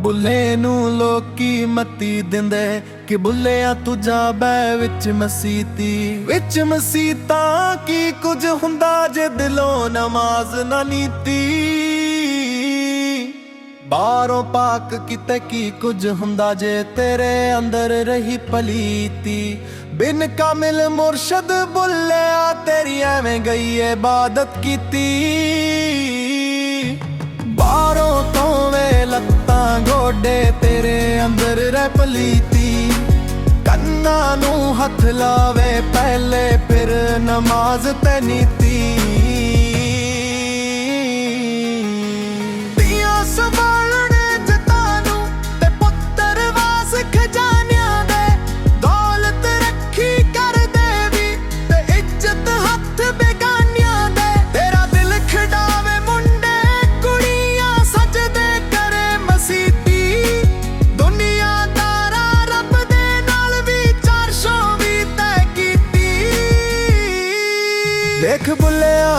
ਬੁੱਲੇ ਨੂੰ ਲੋਕੀ ਮਤੀ ਦਿੰਦੇ। ਕਿ ਬੁੱਲਿਆ ਤੂੰ ਜਾ ਬੈ ਵਿੱਚ ਮਸੀਤੀ। ਵਿੱਚ ਮਸੀਤਾ ਕੀ ਕੁਝ ਹੁੰਦਾ ਜੇ ਦਿਲੋਂ ਨਮਾਜ਼ ਨਾ ਨੀਤੀ। ਬਾਹਰੋਂ ਪਾਕ ਕਿਤੇ ਕੀ ਕੁਝ ਹੁੰਦਾ ਜੇ ਤੇਰੇ ਅੰਦਰ ਰਹੀ ਪਲੀਤੀ। ਬਿਨ ਕਾਮਿਲ ਮੁਰਸ਼ਦ ਬੁੱਲਿਆ ਤੇਰੀ ਐਵੇਂ ਗਈ ਇਬਾਦਤ ਕੀਤੀ। ਗੋਡੇ ਤੇਰੇ ਅੰਦਰ ਰਹਿ ਪਲੀਤੀ। ਕੰਨਾਂ ਨੂੰ ਹੱਥ ਲਾਵੇ ਪਹਿਲੇ ਫਿਰ ਨਮਾਜ਼ ਤੇ ਨੀਤੀ।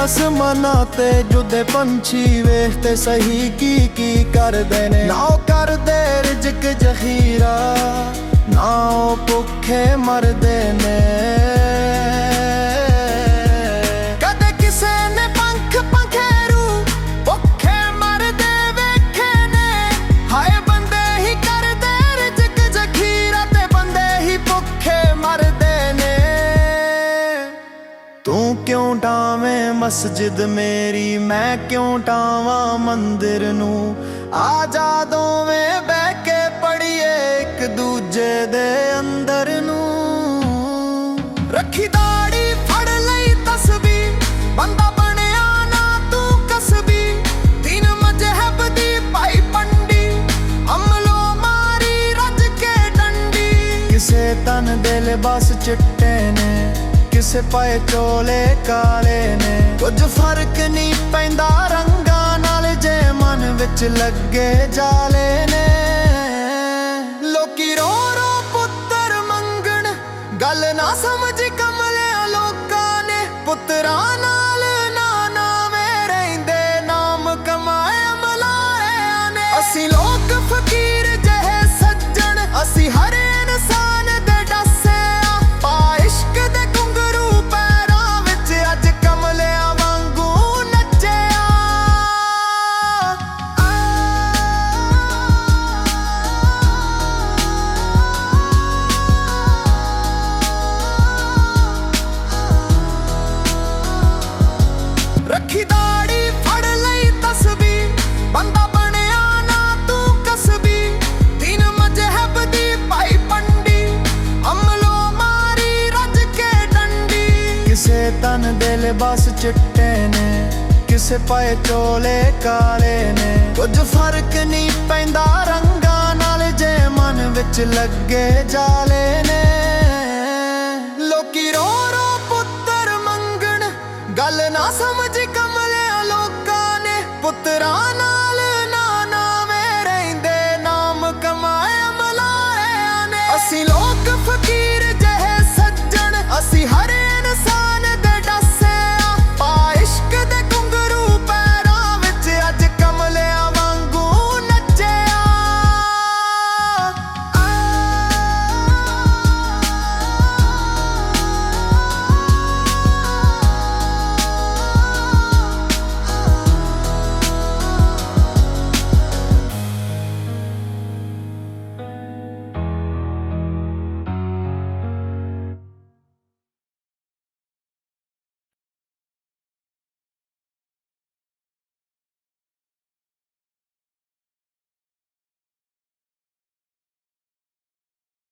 ਆਸਮਾਨਾਂ ਤੇ ਜੁਦੇ ਪੰਛੀ ਵੇਖ ਤੇ ਸਹੀ ਕੀ ਕੀ ਕਰਦੇ ਨੇ। ਨਾ ਕਰਦੇ ਰਿਜਕ ਜ਼ਖੀਰਾ, ਨਾ ਭੁੱਖੇ ਮਰਦੇ ਨੇ। ਕਿਉਂ ਟਾਵੇਂ ਮਸਜਿਦ ਮੇਰੀ? ਮੈਂ ਕਿਉਂ ਟਾਵਾਂ ਮੰਦਿਰ ਨੂੰ? ਆ ਜਾ ਦੋਵੇਂ ਬਹਿ ਕੇ ਪੜੀਏ ਇੱਕ ਦੂਜੇ ਦੇ ਅੰਦਰ ਨੂੰ। ਰੱਖੀ ਦਾੜੀ ਫੜ ਲਈ ਤਸਬੀਹ ਬੰਦਾ ਬਣਿਆ ਨਾ ਤੂੰ ਕਸਬੀ। ਦਿਨ ਮਜਹਬ ਦੀ ਪਾਈ ਪੰਡੀ। ਅਮਲੋ ਮਾਰੀ ਰੱਜ ਕੇ ਡੰਡੀ। ਕਿਸੇ ਤਨ ਦੇ ਲਿਬਾਸ ਚਿੱਟੇ ਨੇ। ਕਿਸੇ ਪਾਏ ਚੋਲੇ ਕਾਲੇ ਨੇ। ਕੁਝ ਫ਼ਰਕ ਨਹੀਂ ਪੈਂਦਾ ਰੰਗਾਂ ਨਾਲ ਜੇ ਮਨ ਵਿੱਚ ਲੱਗੇ ਜਾਲੇ ਨੇ। ਲੋਕੀ ਰੋ ਰੋ ਪੁੱਤਰ ਮੰਗਣ, ਗੱਲ ਨਾ ਸਮਝ ਕਮਲਿਆ ਲੋਕਾਂ ਨੇ। ਪੁੱਤਰਾਂ ਨਾਲ ਨਾ ਨਾਵੇਂ ਰਹਿੰਦੇ, ਨਾਮ ਕਮਾਏ ਮਲਾਇਆਂ ਨੇ। ਅਸੀਂ ਲੋਕ ਫਕੀਰ ਰੱਖੀ ਫੜ ਲਈ ਤਸਬੀਹ ਬੰਦਾ ਬਣਿਆ ਨਾ ਤੂੰ ਕਸਬੀ ਦਿਨ ਮਜਹਬ ਦੀ ਭਾਈ ਪੰਡੀ। ਅਮਲੋ ਮਾਰੀ ਰੱਜ ਕੇ ਡੰਡੀ। ਕਿਸੇ ਤਨ ਦੇ ਲਿਬਾਸ ਚਿੱਟੇ ਨੇ। ਕਿਸੇ ਪਾਏ ਚੋਲੇ ਕਾਲੇ ਨੇ। ਕੁਝ ਫ਼ਰਕ ਨਹੀਂ ਪੈਂਦਾ ਰੰਗਾਂ ਨਾਲ ਜੇ ਮਨ ਵਿੱਚ ਲੱਗੇ ਜਾਲੇ